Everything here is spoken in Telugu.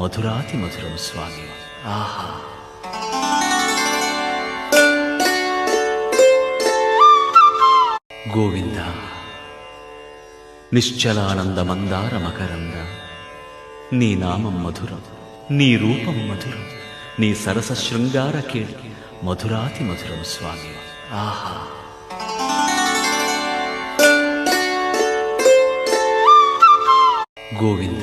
మధురాతి మధురం స్వామి. ఆహా. గోవింద నిశ్చలానంద మందార మకరంద నీ నామం మధురం నీ రూపం మధురం నీ సరస శృంగార కేళి మధురాతి మధురం స్వామి. ఆహా. గోవింద